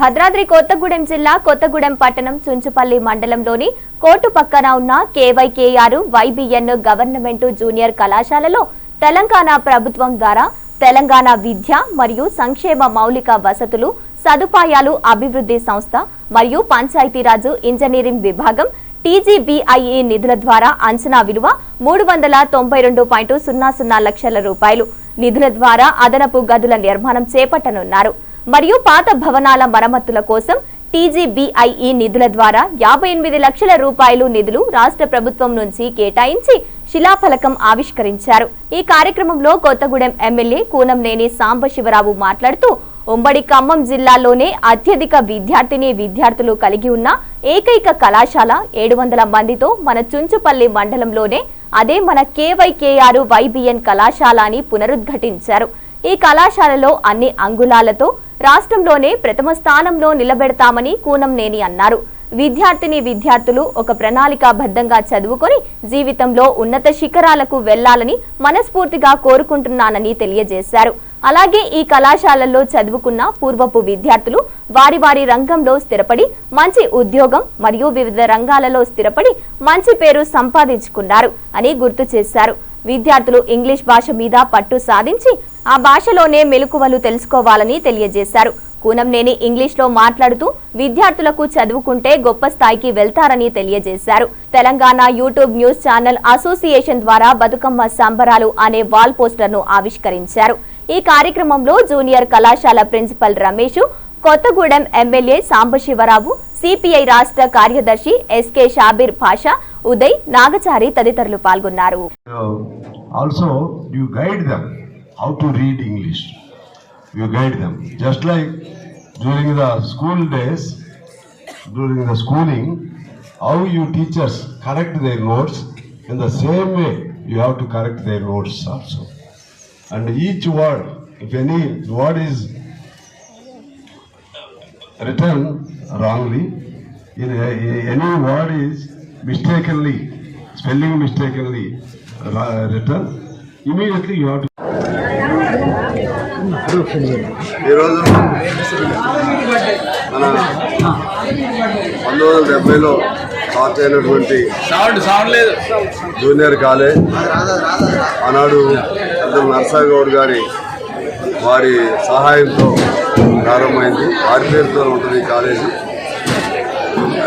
భద్రాద్రి కొత్తగూడెం జిల్లా కొత్తగూడెం పట్టణం చుంచుపల్లి మండలంలోని కోర్టు పక్కన ఉన్న కేవైకేఆర్ వైబిఎన్ గవర్నమెంట్ జూనియర్ కళాశాలలో తెలంగాణ ప్రభుత్వం ద్వారా తెలంగాణ విద్య మరియు సంక్షేమ మౌలిక వసతులు సదుపాయాలు అభివృద్ధి సంస్థ మరియు పంచాయతీరాజు ఇంజనీరింగ్ విభాగం టీజీబీఐఈ నిధుల ద్వారా అంచనా విలువ మూడు వందల తొంభై రెండు పాయింట్ సున్నా సున్నా లక్షల రూపాయలు. నిధుల ద్వారా అదనపు గదుల నిర్మాణం చేపట్టనున్నారు. మరియు పాత భవనాల మరమ్మతుల కోసం టీజీబీఐఈ నిధుల ద్వారా యాభై ఎనిమిది లక్షల రూపాయలు నిధులు రాష్ట్ర ప్రభుత్వం నుంచి కేటాయించి శిలాఫలకం ఆవిష్కరించారు. ఈ కార్యక్రమంలో కొత్తగూడెం ఎమ్మెల్యే కూనంనేని సాంబశివరావు మాట్లాడుతూ ఉమ్మడి ఖమ్మం జిల్లాలోనే అత్యధిక విద్యార్థిని విద్యార్థులు కలిగి ఉన్న ఏకైక కళాశాల ఏడు వందల మందితో మన చుంచుపల్లి మండలంలోనే అదే మన కేవైకేఆర్ వైబిఎన్ కళాశాల అని పునరుద్ఘాటించారు. ఈ కళాశాలలో అన్ని అంగుళాలతో రాష్ట్రంలోనే ప్రథమ స్థానంలో నిలబెడతామని కూనంనేని అన్నారు. విద్యార్థిని విద్యార్థులు ఒక ప్రణాళికాబద్ధంగా చదువుకొని జీవితంలో ఉన్నత శిఖరాలకు వెళ్ళాలని మనస్ఫూర్తిగా కోరుకుంటున్నానని తెలియజేశారు. అలాగే ఈ కళాశాలల్లో చదువుకున్న పూర్వపు విద్యార్థులు వారి వారి రంగంలో స్థిరపడి మంచి ఉద్యోగం మరియు వివిధ రంగాలలో స్థిరపడి మంచి పేరు సంపాదించుకున్నారు అని గుర్తు చేశారు. విద్యార్థులు ఇంగ్లీష్ భాష మీద పట్టు సాధించి ఆ భాషలోనే మెలకువలు తెలుసుకోవాలని తెలియజేశారు. కూనంనేని ఇంగ్లీష్లో మాట్లాడుతూ విద్యార్థులకు చదువుకుంటే గొప్ప స్థాయికి వెళ్తారని తెలియజేశారు. Telangana YouTube news channel association ద్వారా బతుకమ్మ సంబరాలు అనే వాల్ పోస్టర్ను ఆవిష్కరించారు. ఈ కార్యక్రమంలో జూనియర్ కళాశాల principal Ramesh Kothagudem MLA Sambasivarao CPI రాష్ట్ర కార్యదర్శి ఎస్కే షాబీర్ పాషా ఉదయ్ నాగచారి తదితరులు పాల్గొన్నారు. Also you guide guide how to read English. You guide them. Just like during the school days, during the schooling, how you teachers correct their notes, in the same way you have to correct their notes also. And each word, if any word is written wrongly, any word is mistakenly, spelling mistakenly written, immediately you have to. ఈరోజు మన పంతొమ్మిది వందల డెబ్బైలో start అయినటువంటి junior college ఆనాడు నర్సాగౌడ్ గారి వారి సహాయంతో ప్రారంభమైంది. వారి పేరుతో ఉంటుంది ఈ కాలేజీ.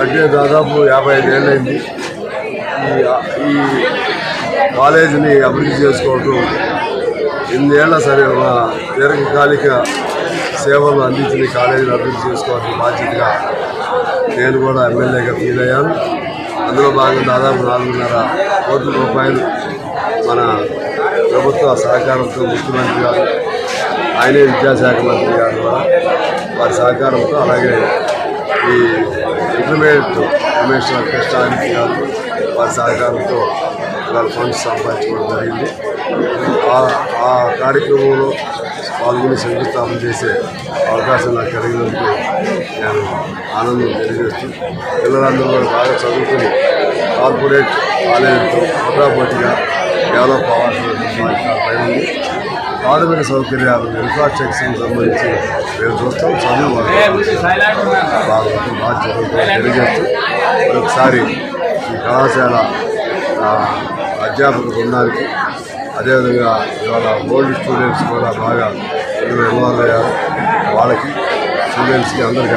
అంటే దాదాపు యాభై ఐదేళ్ళైంది. ఈ ఈ కాలేజీని అభివృద్ధి చేసుకోవటం ఎన్నేళ్ళ సరే ఒక దీర్ఘకాలిక సేవలు అందించిన కాలేజీని అభివృద్ధి చేసుకోవాల్సిన బాధ్యతగా నేను కూడా ఎమ్మెల్యేగా ఫీల్ అయ్యాను అందులో భాగంగా దాదాపు నాలుగున్నర కోట్ల రూపాయలు మన ప్రభుత్వ సహకారంతో ముఖ్యమంత్రి గారు ఆయనే విద్యాశాఖ మంత్రి గారు కూడా వారి సహకారంతో అలాగే ఈ ఇంటర్మీడియట్ కమిషనర్ కృష్ణారెడ్డి గారు వారి సహకారంతో వాళ్ళ ఫండ్స్ సంపాదించుకోవడం జరిగింది. ఆ- ఆ కార్యక్రమంలో పాల్గొని శంకుస్థాపన చేసే అవకాశం నాకు కలిగినందుకు నేను ఆనందం తెలియజేస్తూ పిల్లలందరూ కూడా బాగా చదువుకుని కార్పొరేట్ కాలేజీతో పోటాపోటీగా డెవలప్ అవ్వాల్సినటువంటి పైన ఉంది. ప్రాథమిక సౌకర్యాలు ఇన్ఫ్రాస్ట్రక్చర్కి సంబంధించి మేము చూస్తాం చదువు బాగా బాధ్యత తెలియజేస్తూ ఒకసారి ఈ కళాశాల ఆ, అధ్యాపక బృందానికి అదేవిధంగా ఇవాళ ఓల్డ్ స్టూడెంట్స్ కూడా బాగా ఇందులో ఇన్వాల్వ్ అయ్యారు. వాళ్ళకి స్టూడెంట్స్కి అందరికీ